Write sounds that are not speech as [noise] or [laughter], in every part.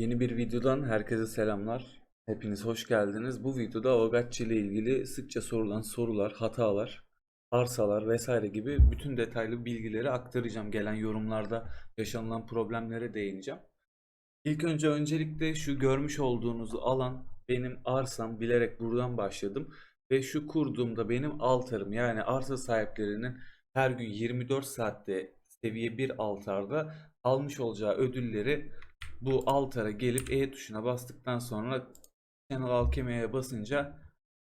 Yeni bir videodan herkese selamlar. Hepiniz hoş geldiniz. Bu videoda Avogacci ile ilgili sıkça sorulan sorular, hatalar, arsalar vesaire gibi bütün detaylı bilgileri aktaracağım. Gelen yorumlarda yaşanılan problemlere değineceğim. İlk önce öncelikle şu görmüş olduğunuz alan benim arsam bilerek buradan başladım. Ve şu kurduğumda benim altarım yani arsa sahiplerinin her gün 24 saatte seviye 1 altarda almış olacağı ödülleri bu altara gelip E tuşuna bastıktan sonra Channel Alchemy'ye basınca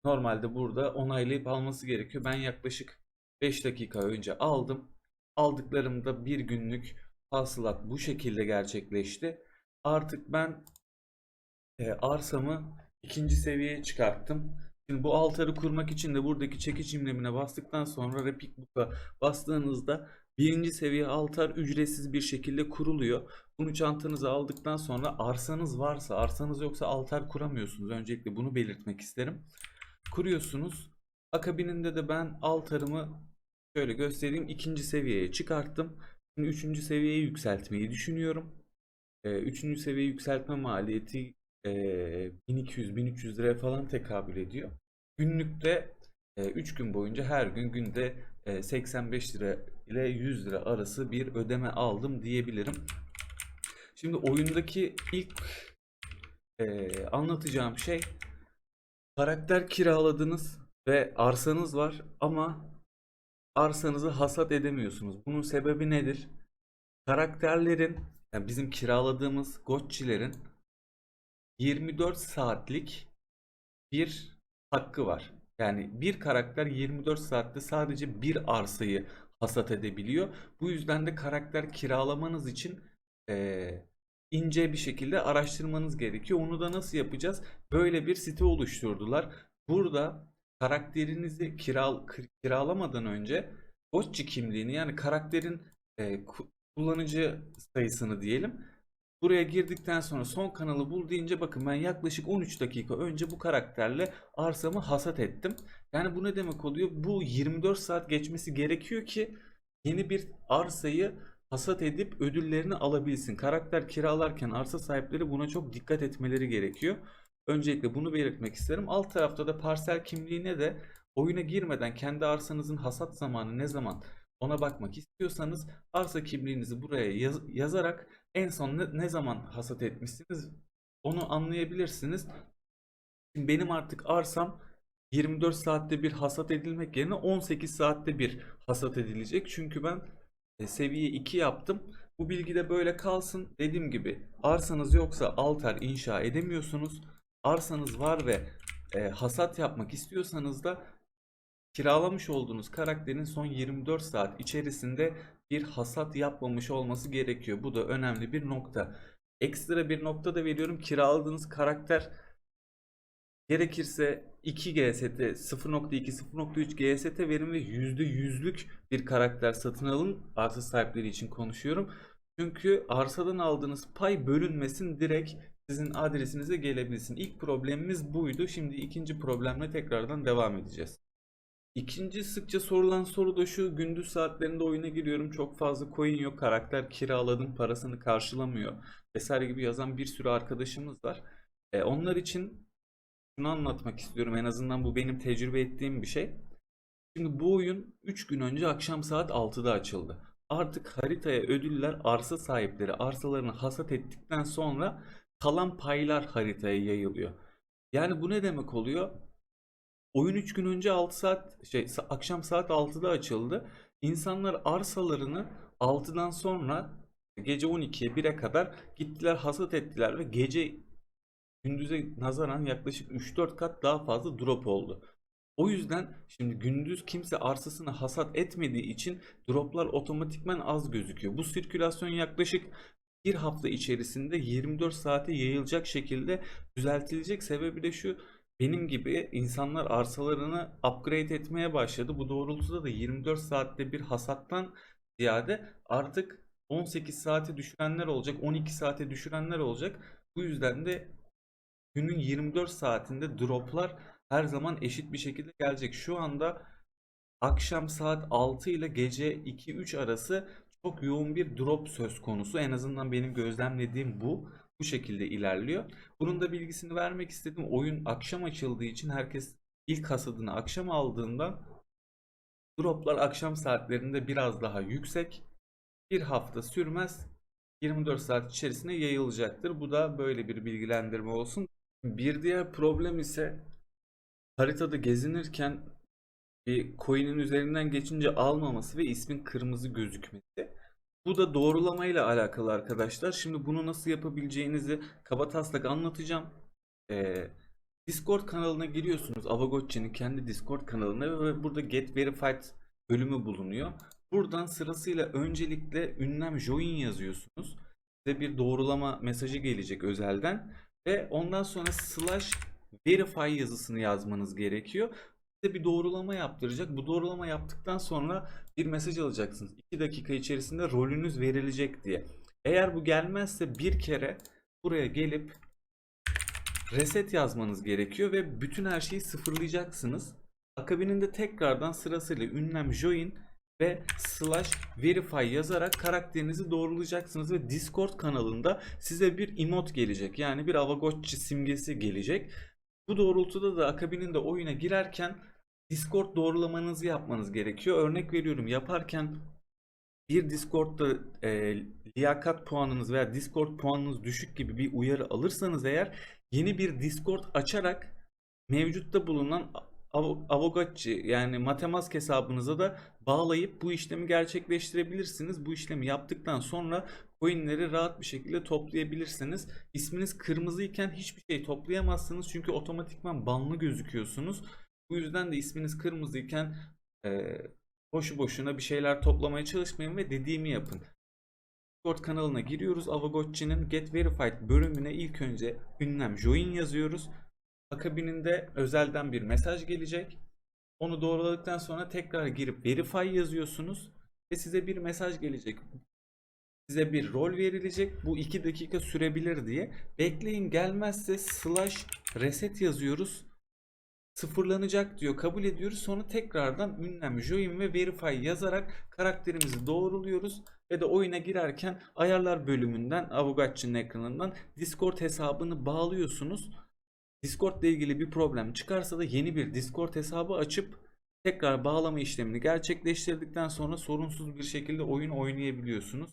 normalde burada onaylayıp alması gerekiyor. Ben yaklaşık 5 dakika önce aldım. Aldıklarımda bir günlük hasılat bu şekilde gerçekleşti. Artık ben e, arsamı ikinci seviyeye çıkarttım. Şimdi bu altarı kurmak için de buradaki çekiç imlemine bastıktan sonra Repic Book'a bastığınızda birinci seviye altar ücretsiz bir şekilde kuruluyor. Bunu çantanıza aldıktan sonra arsanız varsa, arsanız yoksa altar kuramıyorsunuz. Öncelikle bunu belirtmek isterim. Kuruyorsunuz. Akabininde de ben altarımı şöyle göstereyim. ikinci seviyeye çıkarttım. Şimdi üçüncü seviyeye yükseltmeyi düşünüyorum. Ee, üçüncü seviye yükseltme maliyeti e, 1200-1300 liraya falan tekabül ediyor. Günlükte 3 gün boyunca her gün günde e, 85 lira ile 100 lira arası bir ödeme aldım diyebilirim. Şimdi oyundaki ilk e, anlatacağım şey karakter kiraladınız ve arsanız var ama arsanızı hasat edemiyorsunuz. Bunun sebebi nedir? Karakterlerin yani bizim kiraladığımız gotçilerin 24 saatlik bir hakkı var. Yani bir karakter 24 saatte sadece bir arsayı hasat edebiliyor. Bu yüzden de karakter kiralamanız için eee, ince bir şekilde araştırmanız gerekiyor. Onu da nasıl yapacağız? Böyle bir site oluşturdular. Burada karakterinizi kiral, kir- kiralamadan önce Gotchi kimliğini yani karakterin ku- kullanıcı sayısını diyelim. Buraya girdikten sonra son kanalı bul deyince bakın ben yaklaşık 13 dakika önce bu karakterle arsamı hasat ettim. Yani bu ne demek oluyor? Bu 24 saat geçmesi gerekiyor ki yeni bir arsayı hasat edip ödüllerini alabilsin. Karakter kiralarken arsa sahipleri buna çok dikkat etmeleri gerekiyor. Öncelikle bunu belirtmek isterim. Alt tarafta da parsel kimliğine de oyuna girmeden kendi arsanızın hasat zamanı ne zaman ona bakmak istiyorsanız arsa kimliğinizi buraya yaz- yazarak en son ne, ne zaman hasat etmişsiniz onu anlayabilirsiniz. Şimdi benim artık arsam 24 saatte bir hasat edilmek yerine 18 saatte bir hasat edilecek. Çünkü ben e, seviye 2 yaptım. Bu bilgi de böyle kalsın. Dediğim gibi arsanız yoksa altar inşa edemiyorsunuz. Arsanız var ve e, hasat yapmak istiyorsanız da kiralamış olduğunuz karakterin son 24 saat içerisinde bir hasat yapmamış olması gerekiyor. Bu da önemli bir nokta. Ekstra bir nokta da veriyorum. Kiraladığınız karakter gerekirse 2 GST, 0.2, 0.3 GST verin ve %100'lük bir karakter satın alın. Arsa sahipleri için konuşuyorum. Çünkü arsadan aldığınız pay bölünmesin direkt sizin adresinize gelebilsin. İlk problemimiz buydu. Şimdi ikinci problemle tekrardan devam edeceğiz. İkinci sıkça sorulan soru da şu. Gündüz saatlerinde oyuna giriyorum. Çok fazla coin yok. Karakter kiraladım. Parasını karşılamıyor. Vesaire gibi yazan bir sürü arkadaşımız var. E, onlar için şunu anlatmak istiyorum. En azından bu benim tecrübe ettiğim bir şey. Şimdi bu oyun 3 gün önce akşam saat 6'da açıldı. Artık haritaya ödüller arsa sahipleri arsalarını hasat ettikten sonra kalan paylar haritaya yayılıyor. Yani bu ne demek oluyor? Oyun 3 gün önce 6 saat şey akşam saat 6'da açıldı. İnsanlar arsalarını 6'dan sonra gece 12'ye 1'e kadar gittiler hasat ettiler ve gece gündüze nazaran yaklaşık 3-4 kat daha fazla drop oldu. O yüzden şimdi gündüz kimse arsasını hasat etmediği için droplar otomatikman az gözüküyor. Bu sirkülasyon yaklaşık bir hafta içerisinde 24 saate yayılacak şekilde düzeltilecek. Sebebi de şu benim gibi insanlar arsalarını upgrade etmeye başladı. Bu doğrultuda da 24 saatte bir hasattan ziyade artık 18 saate düşürenler olacak, 12 saate düşürenler olacak. Bu yüzden de günün 24 saatinde droplar her zaman eşit bir şekilde gelecek. Şu anda akşam saat 6 ile gece 2-3 arası çok yoğun bir drop söz konusu. En azından benim gözlemlediğim bu. Bu şekilde ilerliyor. Bunun da bilgisini vermek istedim. Oyun akşam açıldığı için herkes ilk hasadını akşam aldığında droplar akşam saatlerinde biraz daha yüksek. Bir hafta sürmez. 24 saat içerisinde yayılacaktır. Bu da böyle bir bilgilendirme olsun. Bir diğer problem ise haritada gezinirken bir coin'in üzerinden geçince almaması ve ismin kırmızı gözükmesi. Bu da doğrulamayla alakalı arkadaşlar. Şimdi bunu nasıl yapabileceğinizi kabataslak anlatacağım. Ee, Discord kanalına giriyorsunuz. Avagotchi'nin kendi Discord kanalına ve burada Get Verified bölümü bulunuyor. Buradan sırasıyla öncelikle ünlem join yazıyorsunuz. Size bir doğrulama mesajı gelecek özelden. Ve ondan sonra slash verify yazısını yazmanız gerekiyor. Size bir doğrulama yaptıracak. Bu doğrulama yaptıktan sonra bir mesaj alacaksınız. 2 dakika içerisinde rolünüz verilecek diye. Eğer bu gelmezse bir kere buraya gelip reset yazmanız gerekiyor ve bütün her şeyi sıfırlayacaksınız. Akabininde tekrardan sırasıyla ünlem join ve slash verify yazarak karakterinizi doğrulayacaksınız ve Discord kanalında size bir emot gelecek. Yani bir Avagotchi simgesi gelecek. Bu doğrultuda da akabininde oyuna girerken Discord doğrulamanızı yapmanız gerekiyor. Örnek veriyorum yaparken bir Discord'da e, liyakat puanınız veya Discord puanınız düşük gibi bir uyarı alırsanız eğer yeni bir Discord açarak mevcutta bulunan Av- Avogacci yani Matemask hesabınıza da bağlayıp bu işlemi gerçekleştirebilirsiniz. Bu işlemi yaptıktan sonra coinleri rahat bir şekilde toplayabilirsiniz. İsminiz kırmızı iken hiçbir şey toplayamazsınız çünkü otomatikman banlı gözüküyorsunuz. Bu yüzden de isminiz kırmızı iken e, boşu boşuna bir şeyler toplamaya çalışmayın ve dediğimi yapın. Discord kanalına giriyoruz. Avagotchi'nin Get Verified bölümüne ilk önce ünlem join yazıyoruz. Akabininde özelden bir mesaj gelecek. Onu doğruladıktan sonra tekrar girip verify yazıyorsunuz ve size bir mesaj gelecek. Size bir rol verilecek. Bu 2 dakika sürebilir diye. Bekleyin gelmezse slash reset yazıyoruz. Sıfırlanacak diyor. Kabul ediyoruz. Sonra tekrardan ünlem join ve verify yazarak karakterimizi doğruluyoruz. Ve de oyuna girerken ayarlar bölümünden Avogacchi'nin ekranından Discord hesabını bağlıyorsunuz. Discord ile ilgili bir problem çıkarsa da yeni bir Discord hesabı açıp tekrar bağlama işlemini gerçekleştirdikten sonra sorunsuz bir şekilde oyun oynayabiliyorsunuz.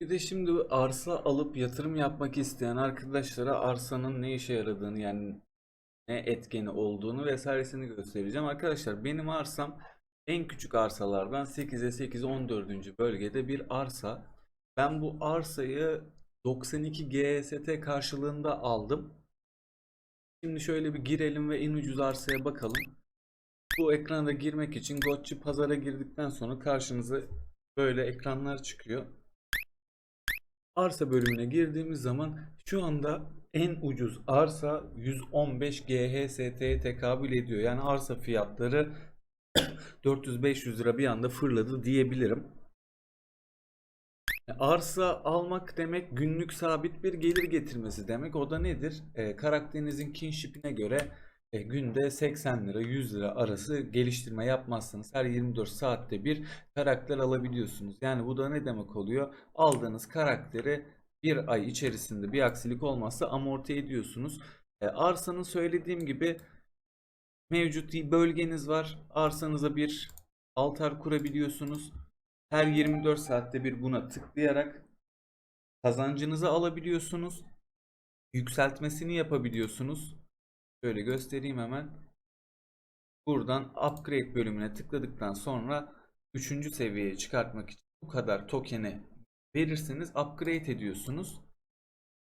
Bir de şimdi arsa alıp yatırım yapmak isteyen arkadaşlara arsanın ne işe yaradığını yani etkeni olduğunu vesairesini göstereceğim. Arkadaşlar benim arsam en küçük arsalardan 8'e 8 14. bölgede bir arsa. Ben bu arsayı 92 GST karşılığında aldım. Şimdi şöyle bir girelim ve en ucuz arsaya bakalım. Bu ekrana girmek için Gotchi pazara girdikten sonra karşınıza böyle ekranlar çıkıyor. Arsa bölümüne girdiğimiz zaman şu anda en ucuz arsa 115 GHST'ye tekabül ediyor. Yani arsa fiyatları [coughs] 400-500 lira bir anda fırladı diyebilirim. Arsa almak demek günlük sabit bir gelir getirmesi demek. O da nedir? E, karakterinizin kinship'ine göre e, günde 80 lira 100 lira arası geliştirme yapmazsanız her 24 saatte bir karakter alabiliyorsunuz. Yani bu da ne demek oluyor? Aldığınız karakteri bir ay içerisinde bir aksilik olmazsa amorti ediyorsunuz. E, arsanın söylediğim gibi mevcut bir bölgeniz var. Arsanıza bir altar kurabiliyorsunuz. Her 24 saatte bir buna tıklayarak kazancınızı alabiliyorsunuz. Yükseltmesini yapabiliyorsunuz. Şöyle göstereyim hemen. Buradan upgrade bölümüne tıkladıktan sonra 3. seviyeye çıkartmak için bu kadar tokeni verirseniz upgrade ediyorsunuz.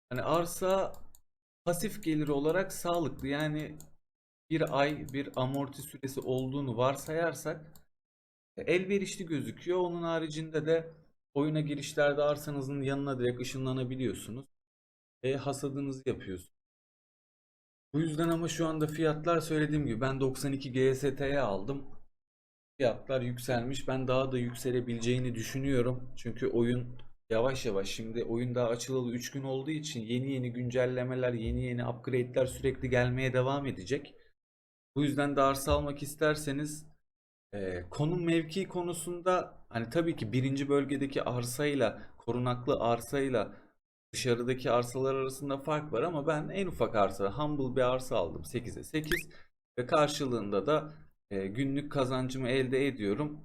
Hani arsa pasif geliri olarak sağlıklı. Yani bir ay bir amorti süresi olduğunu varsayarsak elverişli gözüküyor. Onun haricinde de oyuna girişlerde arsanızın yanına direkt ışınlanabiliyorsunuz. Ve hasadınızı yapıyorsunuz. Bu yüzden ama şu anda fiyatlar söylediğim gibi ben 92 GST'ye aldım. Fiyatlar yükselmiş. Ben daha da yükselebileceğini düşünüyorum. Çünkü oyun yavaş yavaş şimdi oyun daha açılalı 3 gün olduğu için yeni yeni güncellemeler, yeni yeni upgrade'ler sürekli gelmeye devam edecek. Bu yüzden de arsa almak isterseniz e, konum mevki konusunda hani tabii ki birinci bölgedeki arsayla korunaklı arsayla dışarıdaki arsalar arasında fark var ama ben en ufak arsa, humble bir arsa aldım 8'e 8 ve karşılığında da e, günlük kazancımı elde ediyorum.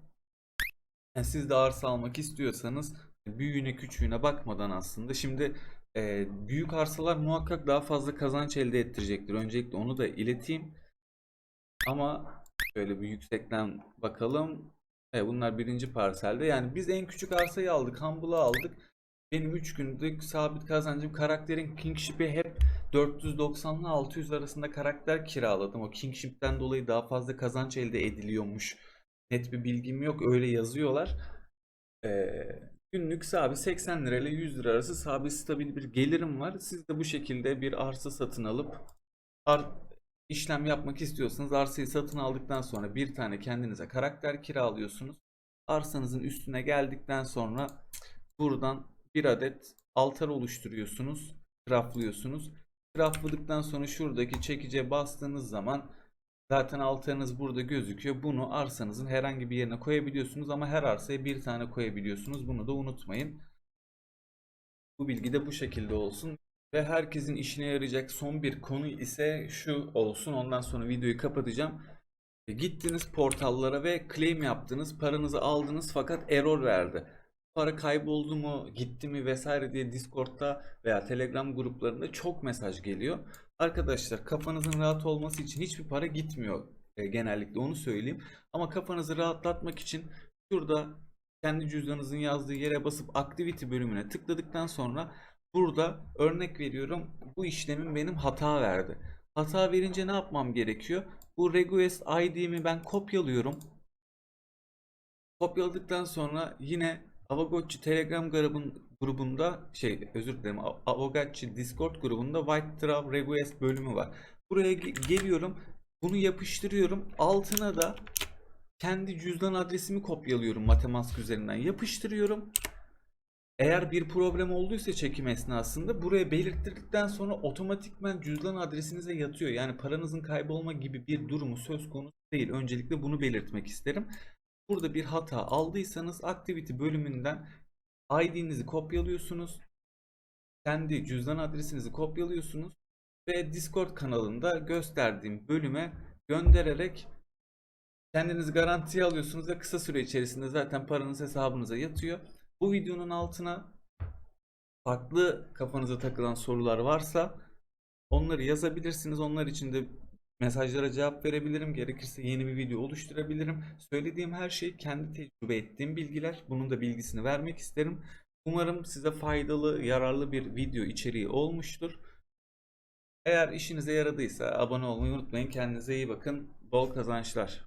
Yani siz de arsa almak istiyorsanız büyüğüne küçüğüne bakmadan aslında şimdi e, büyük arsalar muhakkak daha fazla kazanç elde ettirecektir. Öncelikle onu da ileteyim. Ama şöyle bir yüksekten bakalım. Evet, bunlar birinci parselde. Yani biz en küçük arsayı aldık. Humble'ı aldık. Benim 3 günlük sabit kazancım karakterin Kingship'i hep 490 ile 600 arasında karakter kiraladım. O Kingship'ten dolayı daha fazla kazanç elde ediliyormuş. Net bir bilgim yok. Öyle yazıyorlar. Ee, günlük sabit 80 lira ile 100 lira arası sabit stabil bir gelirim var. Siz de bu şekilde bir arsa satın alıp ar- işlem yapmak istiyorsanız arsayı satın aldıktan sonra bir tane kendinize karakter kiralıyorsunuz. Arsanızın üstüne geldikten sonra buradan bir adet altar oluşturuyorsunuz. Craftlıyorsunuz. Craftladıktan sonra şuradaki çekice bastığınız zaman zaten altarınız burada gözüküyor. Bunu arsanızın herhangi bir yerine koyabiliyorsunuz ama her arsaya bir tane koyabiliyorsunuz. Bunu da unutmayın. Bu bilgi de bu şekilde olsun. Ve herkesin işine yarayacak son bir konu ise şu olsun. Ondan sonra videoyu kapatacağım. E, Gittiniz portallara ve claim yaptınız. Paranızı aldınız fakat error verdi. Para kayboldu mu, gitti mi vesaire diye Discord'da veya Telegram gruplarında çok mesaj geliyor. Arkadaşlar kafanızın rahat olması için hiçbir para gitmiyor e, genellikle onu söyleyeyim. Ama kafanızı rahatlatmak için şurada kendi cüzdanınızın yazdığı yere basıp activity bölümüne tıkladıktan sonra burada örnek veriyorum bu işlemin benim hata verdi. Hata verince ne yapmam gerekiyor? Bu request ID'mi ben kopyalıyorum. Kopyaladıktan sonra yine Avagotchi Telegram grubun, grubunda şey özür dilerim Av- Avagotchi Discord grubunda White Trav Request bölümü var. Buraya ge- geliyorum. Bunu yapıştırıyorum. Altına da kendi cüzdan adresimi kopyalıyorum Metamask üzerinden yapıştırıyorum. Eğer bir problem olduysa çekim esnasında buraya belirttirdikten sonra otomatikman cüzdan adresinize yatıyor. Yani paranızın kaybolma gibi bir durumu söz konusu değil. Öncelikle bunu belirtmek isterim. Burada bir hata aldıysanız activity bölümünden ID'nizi kopyalıyorsunuz. Kendi cüzdan adresinizi kopyalıyorsunuz ve Discord kanalında gösterdiğim bölüme göndererek kendinizi garantiye alıyorsunuz ve kısa süre içerisinde zaten paranız hesabınıza yatıyor. Bu videonun altına farklı kafanıza takılan sorular varsa onları yazabilirsiniz. Onlar için de mesajlara cevap verebilirim. Gerekirse yeni bir video oluşturabilirim. Söylediğim her şey kendi tecrübe ettiğim bilgiler. Bunun da bilgisini vermek isterim. Umarım size faydalı, yararlı bir video içeriği olmuştur. Eğer işinize yaradıysa abone olmayı unutmayın. Kendinize iyi bakın. Bol kazançlar.